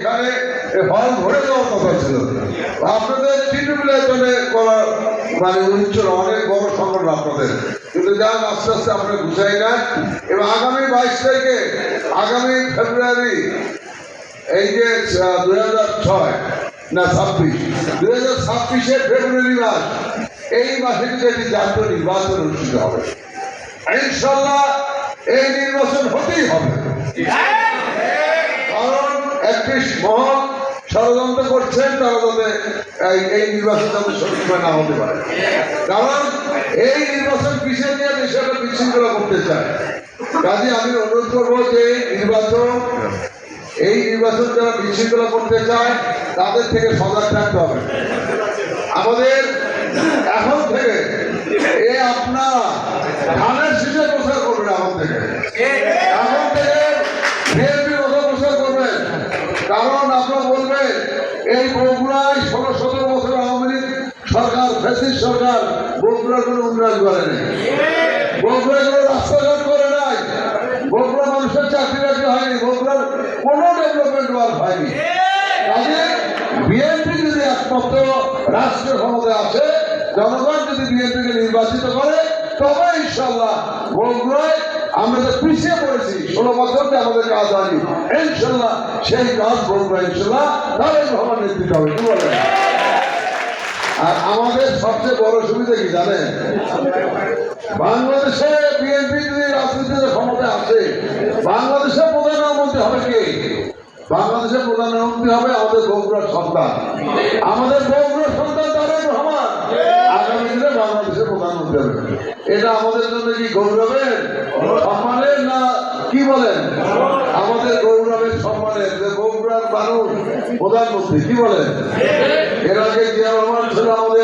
এখানে হল ভরে দেওয়ার কথা ছিল। আপনাদের টিটুবিলের জন্য করা মানে উচ্চর অনেক বড় সংগঠন আপনাদের। কিন্তু যান আস্তে আস্তে আমরা বুঝাই না এবং আগামী বাইশ তারিখে, আগামী ফেব্রুয়ারি, এই যে দুই হাজার ছয়, না, ছাব্বিশ, দুই হাজার ছাব্বিশের ফেব্রুয়ারি মাস, এই মাসে কিন্তু একটি জাতীয় নির্বাচন অনুষ্ঠিত হবে, ইনশাল্লাহ এই নির্বাচন হতেই হবে। কারণ মহল ষড়যন্ত্র করছেন, তারা যাতে এই- নির্বাচন সঠিকভাবে না হতে পারে। কারণ এই নির্বাচন পিছিয়ে নিয়ে দেশকে বিশৃঙ্খলা করতে চায়। কাজে আমি অনুরোধ করব যে নির্বাচন, এই নির্বাচন যারা বিশৃঙ্খলা করতে চায়, তাদের থেকে সজাগ থাকতে হবে। আমাদের এখন থেকে এ আপনার ধানের শীষে প্রচার কারণ আপনারা বলবেন, এই বগুড়ায় ষোলো সতেরো বছর আওয়ামী লীগ সরকার ফেসিস সরকার, বগুড়ার কোনো উন্নয়ন করেনি বগুড়ায় কোনো রাস্তাঘাট করে নাই। বগুড়া মানুষের চাকরি বাকরি হয়নি, বগুড়ার কোনো ডেভেলপমেন্ট ওয়ার্ক হয়নি। কাজে বিএনপি যদি একমাত্র রাষ্ট্রীয় ক্ষমতায় আছে জনগণ যদি বিএনপিকে নির্বাচিত করে তবে ইনশাল্লাহ আমরা পিছিয়ে পড়েছি। ষোলো আমাদের কাজ ইনশাল্লাহ সেই কাজ ইনশাল্লাহ নেতৃত্ব হবে, কি আর আমাদের সবচেয়ে বড় সুবিধা কি বাংলাদেশে বিএনপি যদি রাজনীতিতে ক্ষমতায় আসে বাংলাদেশের প্রধানমন্ত্রী হবে কে? বাংলাদেশের প্রধানমন্ত্রী হবে আমাদের বগুড়ার সন্তান। আমাদের বগুড়ার সন্তান এটা আমাদের জন্য কি গৌরবের সম্মানের না কি বলেন? আমাদের গৌরবের সম্মানের যে বগুড়ার মানুষ, প্রধানমন্ত্রী, কি বলেন? এর আগে ছিল আমাদের